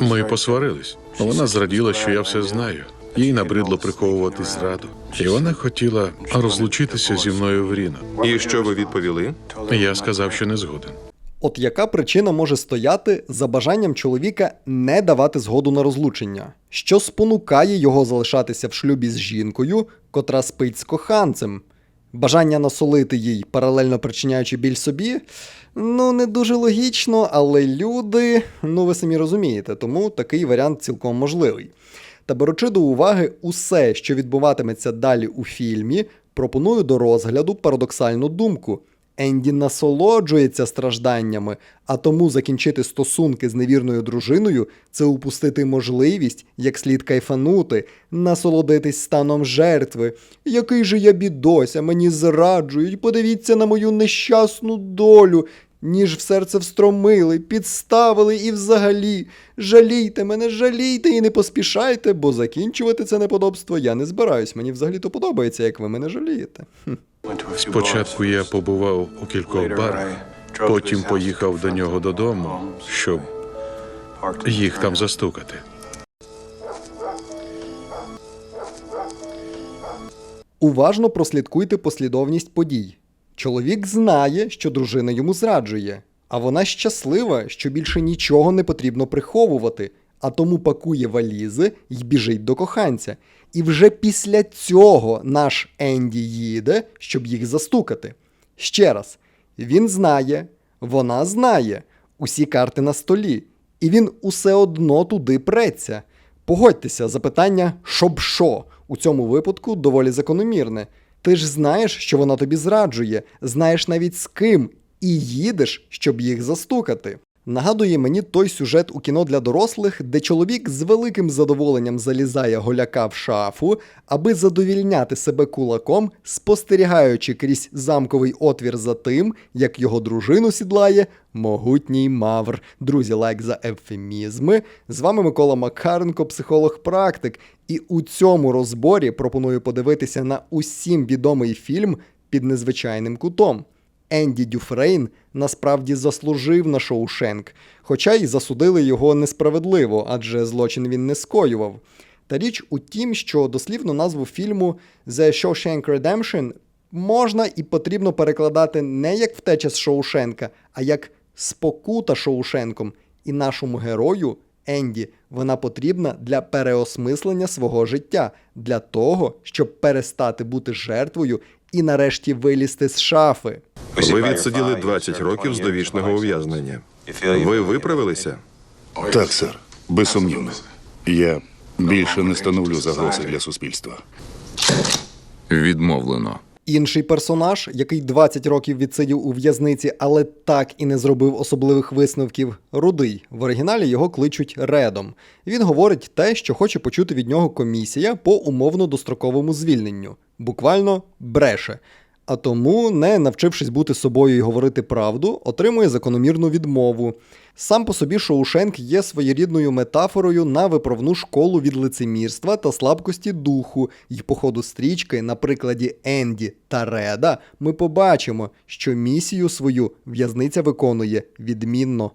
Ми посварились. Вона зраділа, що я все знаю. Їй набридло приховувати зраду, і вона хотіла розлучитися зі мною в Ріно. І що ви відповіли? Я сказав, що не згоден. От яка причина може стояти за бажанням чоловіка не давати згоду на розлучення, що спонукає його залишатися в шлюбі з жінкою, котра спить з коханцем? Бажання насолити їй, паралельно причиняючи біль собі? Ну, не дуже логічно, але люди, ну ви самі розумієте, тому такий варіант цілком можливий. Та беручи до уваги усе, що відбуватиметься далі у фільмі, пропоную до розгляду парадоксальну думку. Енді насолоджується стражданнями, а тому закінчити стосунки з невірною дружиною це упустити можливість як слід кайфанути, насолодитись станом жертви. Який же я бідося, мені зраджують, подивіться на мою нещасну долю. Ніж в серце встромили, підставили і взагалі. Жалійте мене, жалійте і не поспішайте, бо закінчувати це неподобство я не збираюсь. Мені взагалі то подобається, як ви мене жалієте. Спочатку я побував у кількох барах, потім поїхав до нього додому, щоб їх там застукати. Уважно прослідкуйте послідовність подій. Чоловік знає, що дружина йому зраджує, а вона щаслива, що більше нічого не потрібно приховувати, а тому пакує валізи й біжить до коханця. І вже після цього наш Енді їде, щоб їх застукати. Ще раз, він знає, вона знає, усі карти на столі, і він усе одно туди преться. Погодьтеся, запитання щоб що у цьому випадку доволі закономірне. Ти ж знаєш, що вона тобі зраджує, знаєш навіть з ким, і їдеш, щоб їх застукати. Нагадує мені той сюжет у кіно для дорослих, де чоловік з великим задоволенням залізає голяка в шафу, аби задовільняти себе кулаком, спостерігаючи крізь замковий отвір за тим, як його дружину сідлає могутній мавр. Друзі, лайк за ефемізми. З вами Микола Макаренко, психолог-практик. І у цьому розборі пропоную подивитися на усім відомий фільм під незвичайним кутом. Енді Дюфрейн насправді заслужив на Шоушенк, хоча й засудили його несправедливо, адже злочин він не скоював. Та річ у тім, що дослівну назву фільму The Shawshank Redemption можна і потрібно перекладати не як втеча з Шоушенка, а як спокута Шоушенком. І нашому герою Енді вона потрібна для переосмислення свого життя, для того, щоб перестати бути жертвою і нарешті вилізти з шафи. Ви відсиділи 20 років з довічного ув'язнення. Ви виправилися? Так, сер, безсумнівно. Я більше не становлю загрози для суспільства. Відмовлено. Інший персонаж, який 20 років відсидів у в'язниці, але так і не зробив особливих висновків, рудий. В оригіналі його кличуть Редом. Він говорить те, що хоче почути від нього комісія по умовно достроковому звільненню. Буквально бреше. А тому, не навчившись бути собою і говорити правду, отримує закономірну відмову. Сам по собі Шоушенк є своєрідною метафорою на виправну школу від лицемірства та слабкості духу, і по ходу стрічки, на прикладі Енді та Реда, ми побачимо, що місію свою в'язниця виконує відмінно.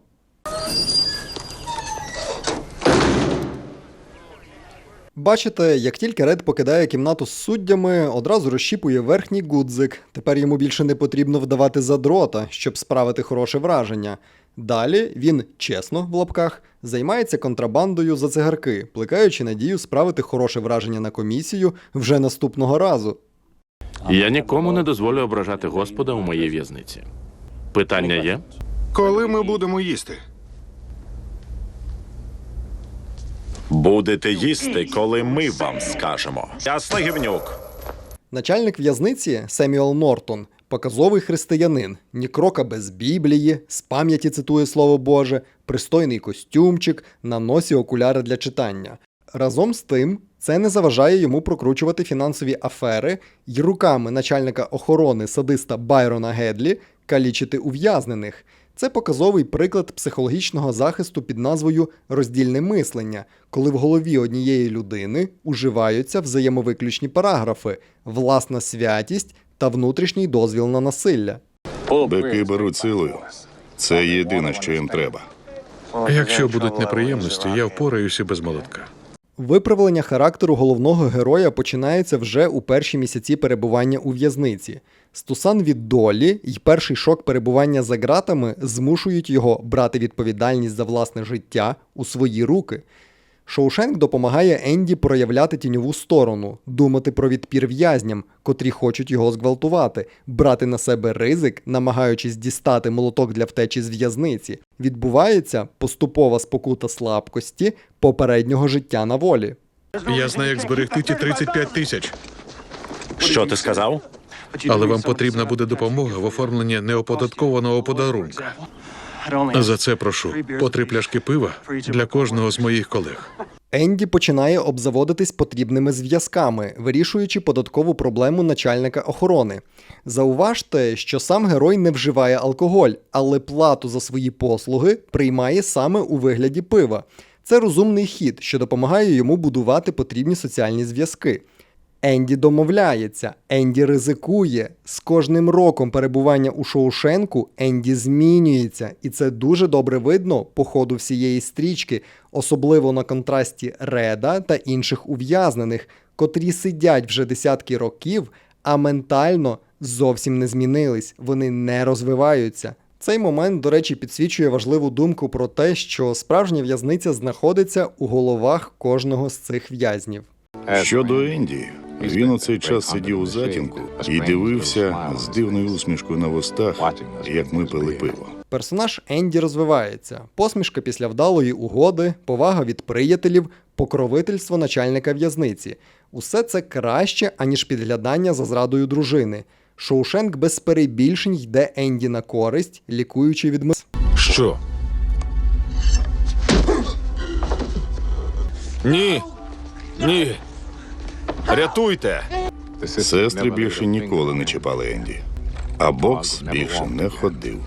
Бачите, як тільки Ред покидає кімнату з суддями, одразу розщіпує верхній гудзик. Тепер йому більше не потрібно вдавати задрота, щоб справити хороше враження. Далі він, чесно, в лапках, займається контрабандою за цигарки, плекаючи надію справити хороше враження на комісію вже наступного разу. Я нікому не дозволю ображати Господа у моїй в'язниці. Питання є? Коли ми будемо їсти? Будете їсти, коли ми вам скажемо. Ясно, гівнюк? Начальник в'язниці Семюел Нортон показовий християнин, ні крока без Біблії, з пам'яті цитує Слово Боже, пристойний костюмчик, на носі окуляри для читання. Разом з тим, це не заважає йому прокручувати фінансові афери й руками начальника охорони садиста Байрона Гедлі калічити ув'язнених. Це показовий приклад психологічного захисту під назвою роздільне мислення, коли в голові однієї людини уживаються взаємовиключні параграфи, власна святість та внутрішній дозвіл на насилля. Бики беруть силою. Це єдине, що їм треба. Якщо будуть неприємності, я впораюся без молотка. Виправлення характеру головного героя починається вже у перші місяці перебування у в'язниці. Стусан від долі і перший шок перебування за ґратами змушують його брати відповідальність за власне життя у свої руки. Шоушенк допомагає Енді проявляти тіньову сторону, думати про відпір в'язням, котрі хочуть його зґвалтувати, брати на себе ризик, намагаючись дістати молоток для втечі з в'язниці. Відбувається поступова спокута слабкості попереднього життя на волі. Я знаю, як зберегти ті 35 тисяч, Що ти сказав? але вам потрібна буде допомога в оформленні неоподаткованого подарунка. За це прошу по три пляшки пива для кожного з моїх колег. Енді починає обзаводитись потрібними зв'язками, вирішуючи податкову проблему начальника охорони. Зауважте, що сам герой не вживає алкоголь, але плату за свої послуги приймає саме у вигляді пива. Це розумний хід, що допомагає йому будувати потрібні соціальні зв'язки. Енді домовляється, Енді ризикує. З кожним роком перебування у Шоушенку Енді змінюється, і це дуже добре видно по ходу всієї стрічки, особливо на контрасті Реда та інших ув'язнених, котрі сидять вже десятки років, а ментально зовсім не змінились, вони не розвиваються. Цей момент, до речі, підсвічує важливу думку про те, що справжня в'язниця знаходиться у головах кожного з цих в'язнів. Щодо Енді, він у цей час сидів у затінку і дивився з дивною усмішкою на вустах, як ми пили пиво. Персонаж Енді розвивається. Посмішка після вдалої угоди, повага від приятелів, покровительство начальника в'язниці. Усе це краще, аніж підглядання за зрадою дружини. Шоушенк без перебільшень йде Енді на користь, лікуючи від мис. Що? Ні. Ні. Рятуйте. Сестри більше ніколи не чіпали Енді, а бокс більше не ходив.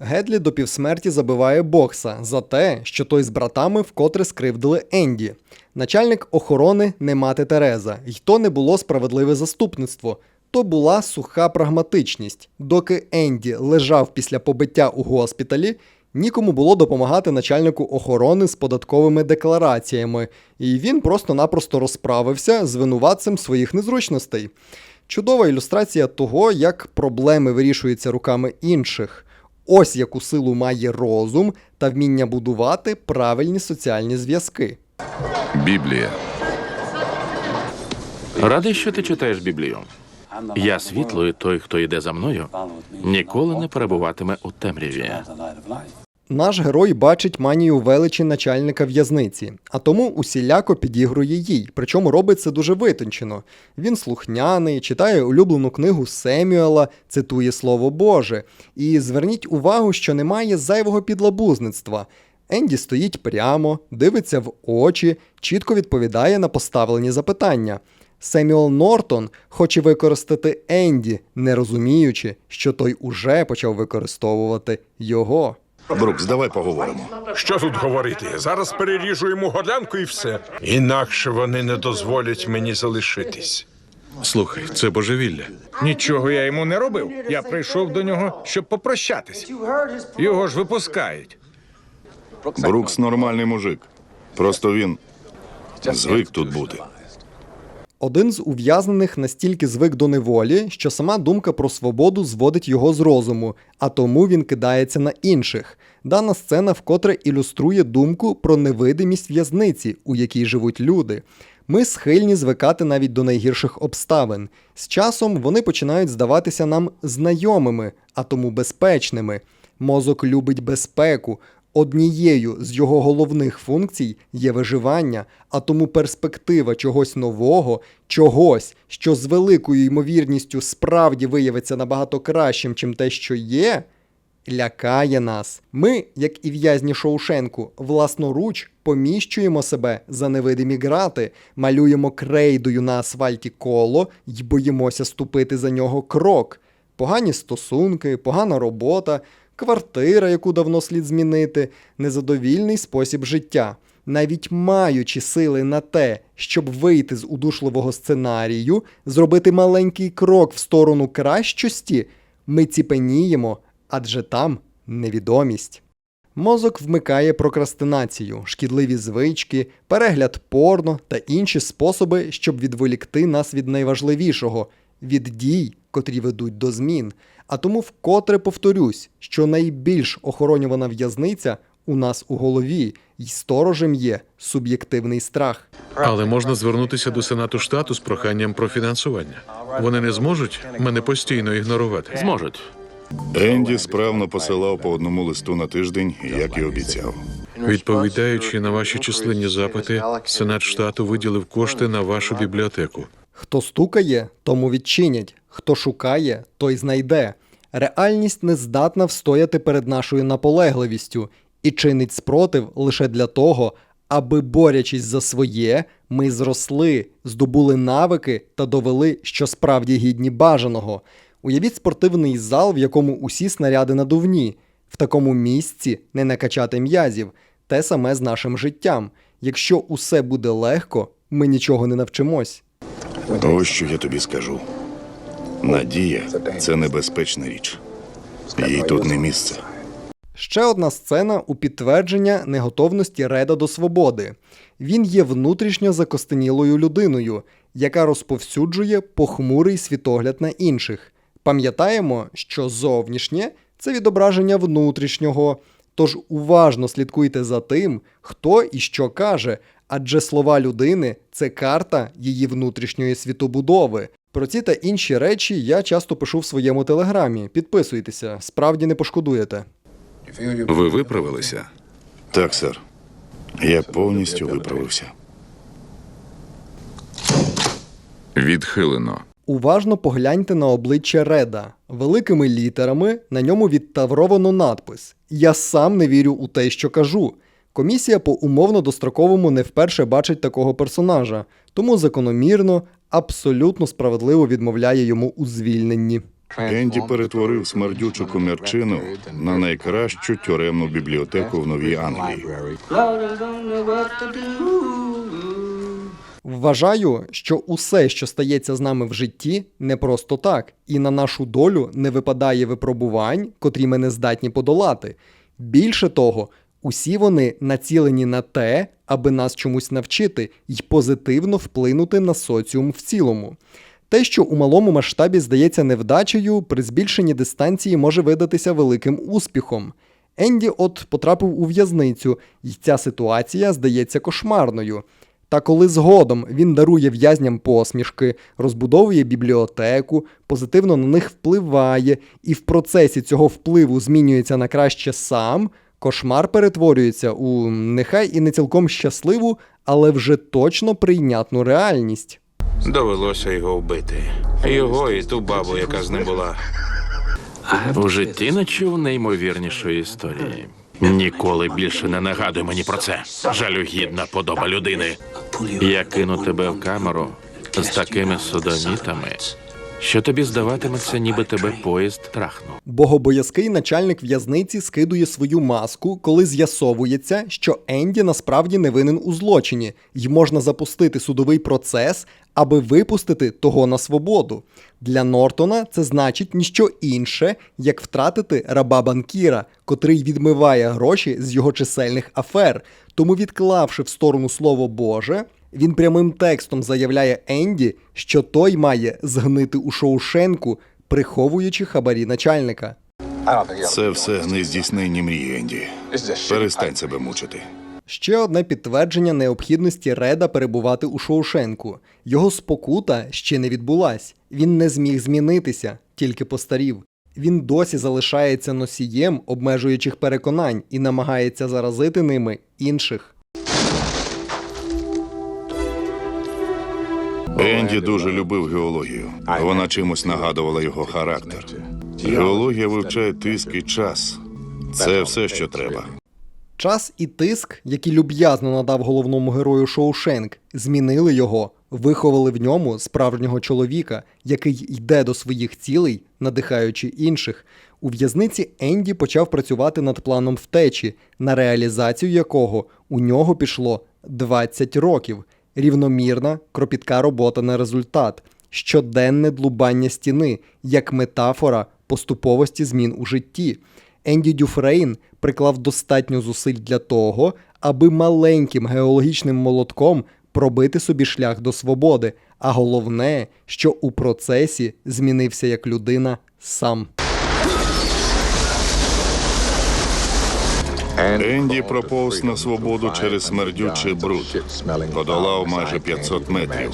Гедлі до півсмерті забиває бокса за те, що той з братами вкотре скривдили Енді. Начальник охорони не мати Тереза, й то не було справедливе заступництво. То була суха прагматичність. Доки Енді лежав після побиття у госпіталі, нікому було допомагати начальнику охорони з податковими деклараціями, і він просто-напросто розправився з винуватцем своїх незручностей. Чудова ілюстрація того, як проблеми вирішуються руками інших. Ось яку силу має розум та вміння будувати правильні соціальні зв'язки. Біблія. Радий, що ти читаєш Біблію. Я світло, і той, хто йде за мною, ніколи не перебуватиме у темряві. Наш герой бачить манію величі начальника в'язниці, а тому усіляко підігрує їй, причому робить це дуже витончено. Він слухняний, читає улюблену книгу Семюела, цитує Слово Боже. І зверніть увагу, що немає зайвого підлабузництва. Енді стоїть прямо, дивиться в очі, чітко відповідає на поставлені запитання. Семюел Нортон хоче використати Енді, не розуміючи, що той уже почав використовувати його. Брукс, давай поговоримо. Що тут говорити? Зараз переріжу йому горлянку і все. Інакше вони не дозволять мені залишитись. Слухай, це божевілля. Нічого я йому не робив. Я прийшов до нього, щоб попрощатись. Його ж випускають. Брукс нормальний мужик. Просто він звик тут бути. Один з ув'язнених настільки звик до неволі, що сама думка про свободу зводить його з розуму, а тому він кидається на інших. Дана сцена вкотре ілюструє думку про невидимість в'язниці, у якій живуть люди. Ми схильні звикати навіть до найгірших обставин. З часом вони починають здаватися нам знайомими, а тому безпечними. Мозок любить безпеку. Однією з його головних функцій є виживання, а тому перспектива чогось нового, чогось, що з великою ймовірністю справді виявиться набагато кращим, чим те, що є, лякає нас. Ми, як і в'язні Шоушенку, власноруч поміщуємо себе за невидимі грати, малюємо крейдою на асфальті коло й боїмося ступити за нього крок. Погані стосунки, погана робота, квартира, яку давно слід змінити, незадовільний спосіб життя. Навіть маючи сили на те, щоб вийти з удушливого сценарію, зробити маленький крок в сторону кращості, ми ціпеніємо, адже там невідомість. Мозок вмикає прокрастинацію, шкідливі звички, перегляд порно та інші способи, щоб відволікти нас від найважливішого від дій, котрі ведуть до змін. А тому вкотре повторюсь, що найбільш охоронювана в'язниця у нас у голові, і сторожем є суб'єктивний страх. Але можна звернутися до Сенату штату з проханням про фінансування. Вони не зможуть мене постійно ігнорувати. Зможуть. Енді справно посилав по одному листу на тиждень, як і обіцяв. Відповідаючи на ваші численні запити, Сенат штату виділив кошти на вашу бібліотеку. Хто стукає, тому відчинять, хто шукає, той знайде. Реальність не здатна встояти перед нашою наполегливістю і чинить спротив лише для того, аби, борячись за своє, ми зросли, здобули навики та довели, що справді гідні бажаного. Уявіть спортивний зал, в якому усі снаряди надувні. В такому місці не накачати м'язів. Те саме з нашим життям. Якщо усе буде легко, ми нічого не навчимось. Ось що я тобі скажу. Надія це небезпечна річ. Їй тут не місце. Ще одна сцена у підтвердження неготовності Реда до свободи. Він є внутрішньо закостенілою людиною, яка розповсюджує похмурий світогляд на інших. Пам'ятаємо, що зовнішнє це відображення внутрішнього. Тож уважно слідкуйте за тим, хто і що каже, адже слова людини це карта її внутрішньої світобудови. Про ці та інші речі я часто пишу в своєму телеграмі. Підписуйтеся, справді не пошкодуєте. Ви виправилися? Так, сер. Я повністю виправився. Відхилено. Уважно погляньте на обличчя Реда. Великими літерами на ньому відтавровано надпис Я сам не вірю у те, що кажу. Комісія по умовно достроковому не вперше бачить такого персонажа, тому закономірно, абсолютно справедливо відмовляє йому у звільненні. Енді перетворив смердючу комірчину на найкращу тюремну бібліотеку в Новій Англії. Вважаю, що усе, що стається з нами в житті, не просто так, і на нашу долю не випадає випробувань, котрі ми не здатні подолати. Більше того, усі вони націлені на те, аби нас чомусь навчити і позитивно вплинути на соціум в цілому. Те, що у малому масштабі здається невдачею, при збільшенні дистанції може видатися великим успіхом. Енді от потрапив у в'язницю, і ця ситуація здається кошмарною. Та коли згодом він дарує в'язням посмішки, розбудовує бібліотеку, позитивно на них впливає, і в процесі цього впливу змінюється на краще сам, кошмар перетворюється у нехай і не цілком щасливу, але вже точно прийнятну реальність. Довелося його вбити. Його і ту бабу, яка з ним була. У житті не чув неймовірнішої історії. Ніколи більше не нагадуй мені про це. Жалюгідна подоба людини. Я кину тебе в камеру з такими содомітами, що тобі здаватиметься, ніби тебе поїзд трахнув. Богобоязкий начальник в'язниці скидує свою маску, коли з'ясовується, що Енді насправді не винен у злочині, й можна запустити судовий процес, аби випустити того на свободу. Для Нортона це значить ніщо інше, як втратити раба банкіра, котрий відмиває гроші з його чисельних афер. Тому, відклавши в сторону слово Боже, він прямим текстом заявляє Енді, що той має згнити у Шоушенку, приховуючи хабарі начальника. Це все нездійсненні мрії, Енді. Перестань себе мучити. Ще одне підтвердження необхідності Реда перебувати у Шоушенку. Його спокута ще не відбулась. Він не зміг змінитися, тільки постарів. Він досі залишається носієм обмежуючих переконань і намагається заразити ними інших. Енді дуже любив геологію. Вона чимось нагадувала його характер. Геологія вивчає тиск і час. Це все, що треба. Час і тиск, які люб'язно надав головному герою Шоушенк, змінили його, виховали в ньому справжнього чоловіка, який йде до своїх цілей, надихаючи інших. У в'язниці Енді почав працювати над планом втечі, на реалізацію якого у нього пішло 20 років. Рівномірна, кропітка робота на результат, щоденне длубання стіни як метафора поступовості змін у житті. Енді Дюфрейн приклав достатньо зусиль для того, аби маленьким геологічним молотком пробити собі шлях до свободи, а головне, що у процесі змінився як людина сам. Енді проповз на свободу через смердючий бруд. Подолав майже 500 метрів.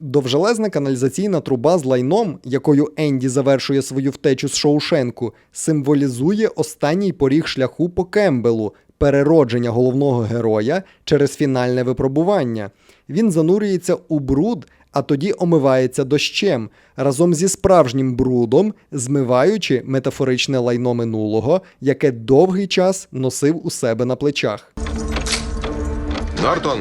Довжелезна каналізаційна труба з лайном, якою Енді завершує свою втечу з Шоушенку, символізує останній поріг шляху по Кембелу, переродження головного героя через фінальне випробування. Він занурюється у бруд, а тоді омивається дощем разом зі справжнім брудом, змиваючи метафоричне лайно минулого, яке довгий час носив у себе на плечах. Нортон,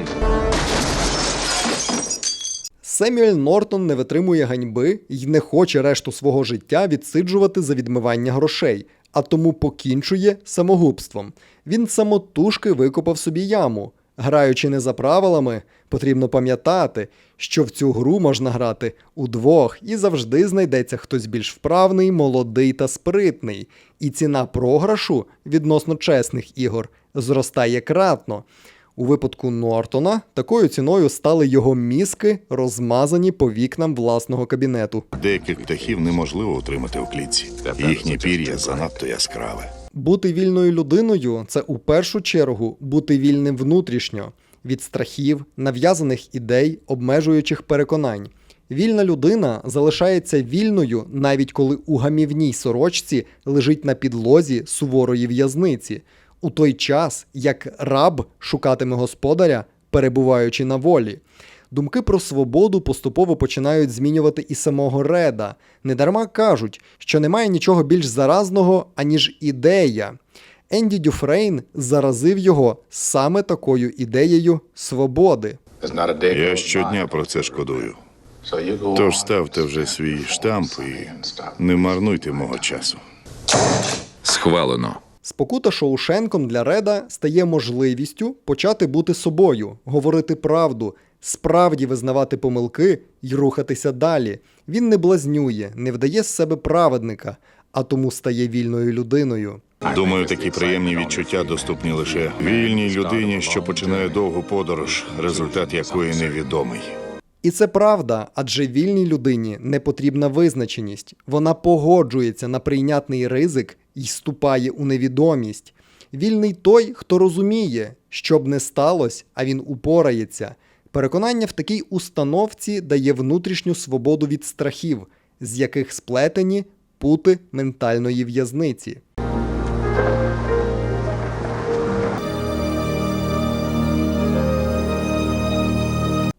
Семюель Нортон не витримує ганьби і не хоче решту свого життя відсиджувати за відмивання грошей, а тому покінчує самогубством. Він самотужки викопав собі яму. Граючи не за правилами, потрібно пам'ятати, що в цю гру можна грати удвох і завжди знайдеться хтось більш вправний, молодий та спритний. І ціна програшу відносно чесних ігор зростає кратно. У випадку Нортона такою ціною стали його мізки, розмазані по вікнам власного кабінету. Деяких птахів неможливо утримати в клітці. Їхнє пір'я занадто яскраве. Бути вільною людиною це у першу чергу бути вільним внутрішньо від страхів, нав'язаних ідей, обмежуючих переконань. Вільна людина залишається вільною, навіть коли у гамівній сорочці лежить на підлозі суворої в'язниці, у той час як раб шукатиме господаря, перебуваючи на волі. Думки про свободу поступово починають змінювати і самого Реда. Недарма кажуть, що немає нічого більш заразного, аніж ідея. Енді Дюфрейн заразив його саме такою ідеєю свободи. Я щодня про це шкодую. Тож ставте вже свій штамп і не марнуйте мого часу. Схвалено. Спокута Шоушенком для Реда стає можливістю почати бути собою, говорити правду, справді визнавати помилки й рухатися далі. Він не блазнює, не вдає з себе праведника, а тому стає вільною людиною. Думаю, такі приємні відчуття доступні лише вільній людині, що починає довгу подорож, результат якої невідомий. І це правда, адже вільній людині не потрібна визначеність. Вона погоджується на прийнятний ризик і ступає у невідомість. Вільний той, хто розуміє, що б не сталося, а він упорається. Переконання в такій установці дає внутрішню свободу від страхів, з яких сплетені пути ментальної в'язниці.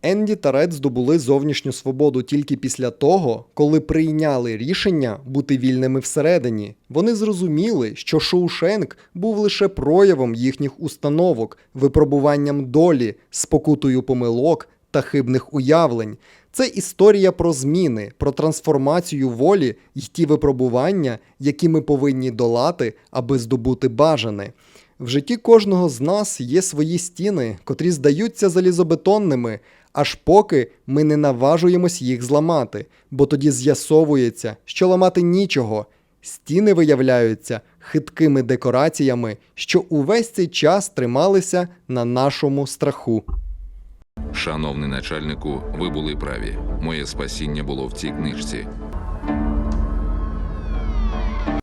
Енді та Ред здобули зовнішню свободу тільки після того, коли прийняли рішення бути вільними всередині. Вони зрозуміли, що Шоушенк був лише проявом їхніх установок, випробуванням долі, спокутою помилок та хибних уявлень. Це історія про зміни, про трансформацію волі й ті випробування, які ми повинні долати, аби здобути бажане. В житті кожного з нас є свої стіни, котрі здаються залізобетонними, аж поки ми не наважуємось їх зламати, бо тоді з'ясовується, що ламати нічого. Стіни виявляються хиткими декораціями, що увесь цей час трималися на нашому страху. Шановний начальнику, ви були праві. Моє спасіння було в цій книжці.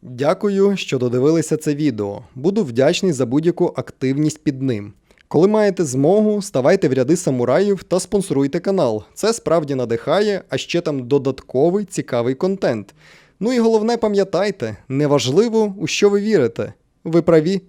Дякую, що додивилися це відео. Буду вдячний за будь-яку активність під ним. Коли маєте змогу, ставайте в ряди самураїв та спонсоруйте канал. Це справді надихає, а ще там додатковий цікавий контент. Ну і головне пам'ятайте, неважливо, у що ви вірите. Ви праві.